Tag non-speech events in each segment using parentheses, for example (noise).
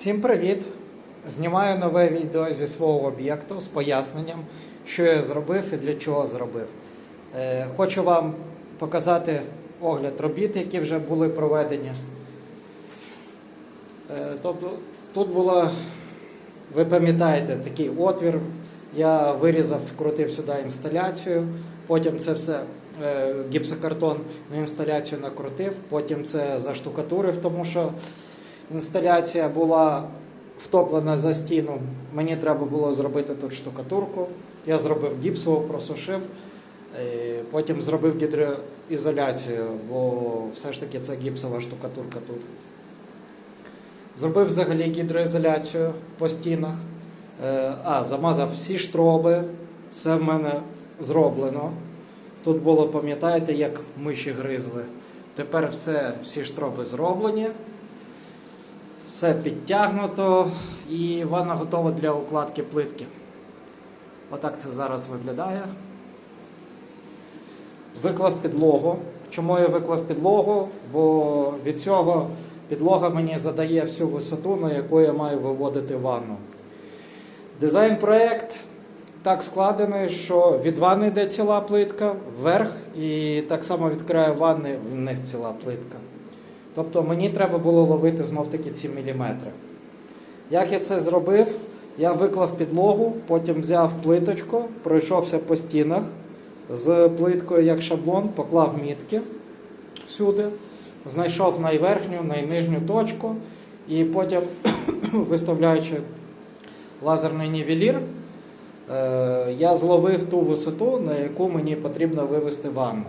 Всім привіт! Знімаю нове відео зі свого об'єкту з поясненням, що я зробив і для чого зробив. Е, Хочу вам показати огляд робіт, які вже були проведені. Е, Тобто тут було, ви пам'ятаєте, такий отвір. Я вирізав, вкрутив сюди інсталяцію, потім це все е, гіпсокартон на інсталяцію накрутив, потім це заштукатурив, тому що інсталяція була втоплена за стіну. Мені треба було зробити тут штукатурку. Я зробив гіпсову, просушив, е, потім зробив гідроізоляцію, бо все ж таки це гіпсова штукатурка тут. Зробив взагалі гідроізоляцію по стінах. Е, А, замазав всі штроби, все в мене зроблено. Тут було, пам'ятаєте, як миші гризли. Тепер все, всі штроби зроблені. Все підтягнуто і ванна готова для укладки плитки. Отак це зараз виглядає. Виклав підлогу. Чому я виклав підлогу? Бо від цього підлога мені задає всю висоту, на яку я маю виводити ванну. Дизайн-проект так складений, що від ванни йде ціла плитка вверх, і так само від краю ванни вниз ціла плитка. Тобто мені треба було ловити знов-таки ці міліметри. Як я це зробив? Я виклав підлогу, потім взяв плиточку, пройшовся по стінах з плиткою як шаблон, поклав мітки всюди, знайшов найверхню, найнижню точку, і потім, (coughs) виставляючи лазерний нівелір, е, я зловив ту висоту, на яку мені потрібно вивести ванну.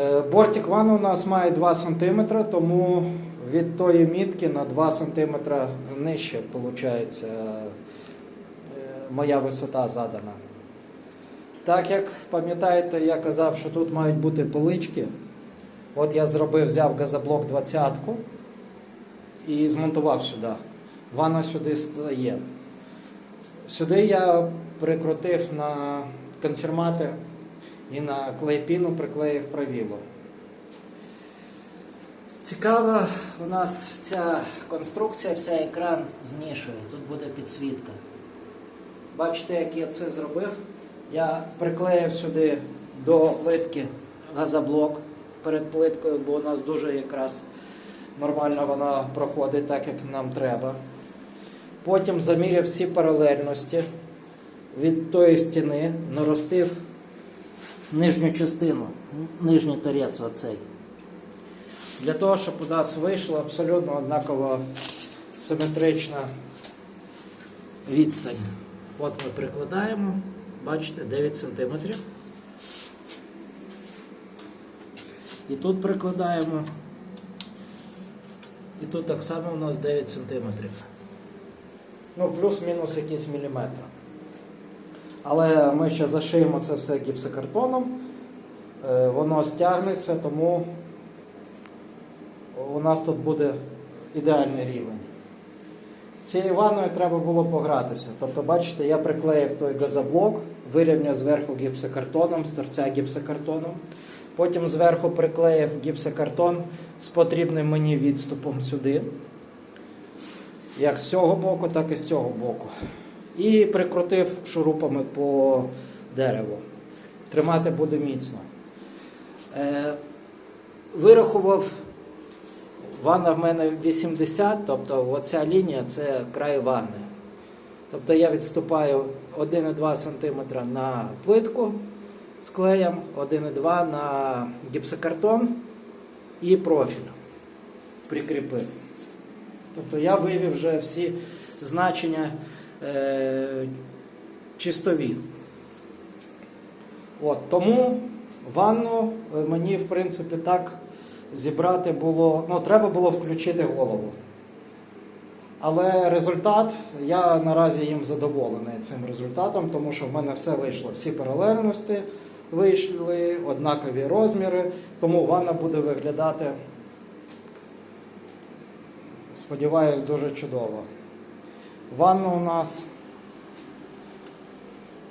Е, Бортик ванни у нас має 2 см, тому від тої мітки на 2 см нижче виходить моя висота задана. Так як пам'ятаєте, я казав, що тут мають бути полички. От я зробив, взяв газоблок 20-ку і змонтував сюди. Ванна сюди стає. Сюди я прикрутив на конфірмати і на клейпіну приклеїв правіло. Цікава у нас ця конструкція, вся екран з нішою. Тут буде підсвітка. Бачите, як я це зробив? Я приклеїв сюди до плитки газоблок перед плиткою, бо у нас дуже якраз нормально вона проходить так, як нам треба. Потім заміряв всі паралельності від тої стіни, наростив нижню частину, нижній торець оцей. Для того, щоб у нас вийшла абсолютно однакова симетрична відстань. От ми прикладаємо, бачите, 9 см. І тут прикладаємо. І тут так само у нас 9 см. Ну, плюс-мінус якісь міліметри. Але ми ще зашиємо це все гіпсокартоном. Е, Воно стягнеться, тому у нас тут буде ідеальний рівень. З цією ванною треба було погратися. Тобто, бачите, я приклеїв той газоблок, вирівняв зверху гіпсокартоном, з торця гіпсокартоном. Потім зверху приклеїв гіпсокартон з потрібним мені відступом сюди. Як з цього боку, так і з цього боку. І прикрутив шурупами по дереву. Тримати буде міцно. Е, вирахував, ванна в мене 80, тобто оця лінія це край ванни. Тобто я відступаю 1,2 см на плитку з клеєм, 1,2 на гіпсокартон і профіль прикріпив. Тобто я вивів вже всі значення чистові. От, тому ванну е, мені, в принципі, так зібрати було. Ну, треба було включити голову. Але результат, я наразі їм задоволений цим результатом, тому що в мене все вийшло. Всі паралельності вийшли, однакові розміри, тому ванна буде виглядати, сподіваюсь, дуже чудово. Ванна у нас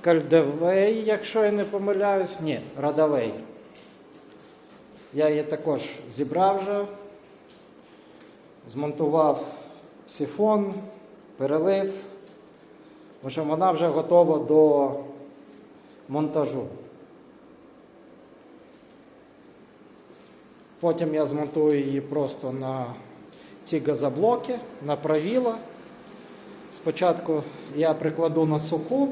Кальдевей, якщо я не помиляюсь, ні, Радавей. Я її також зібрав вже. змонтував сифон, перелив. В общем, вона вже готова до монтажу. Потім я змонтую її просто на ці газоблоки, на правіла. Спочатку я прикладу на суху,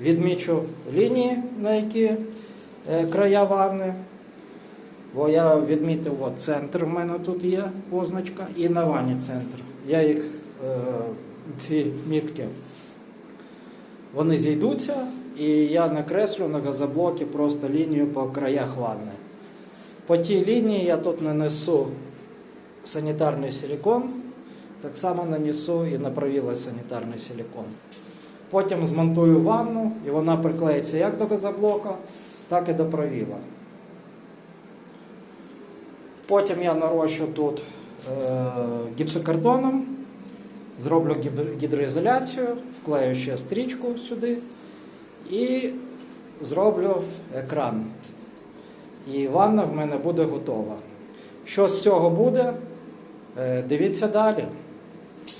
відмічу лінії, на які е, края ванни. Бо я відмітив от, центр в мене тут є позначка і на ванні центр. Я їх, е, ці мітки, вони зійдуться, і я накреслю на газоблокі просто лінію по краях ванни. По тій лінії я тут нанесу санітарний силікон, так само нанесу і на правіло санітарний силікон. Потім змонтую ванну, і вона приклеїться як до газоблока, так і до правіла. Потім я нарощу тут е, гіпсокартоном, зроблю гідроізоляцію, вклею ще стрічку сюди і зроблю екран. І ванна в мене буде готова. Що з цього буде? Е, Дивіться далі.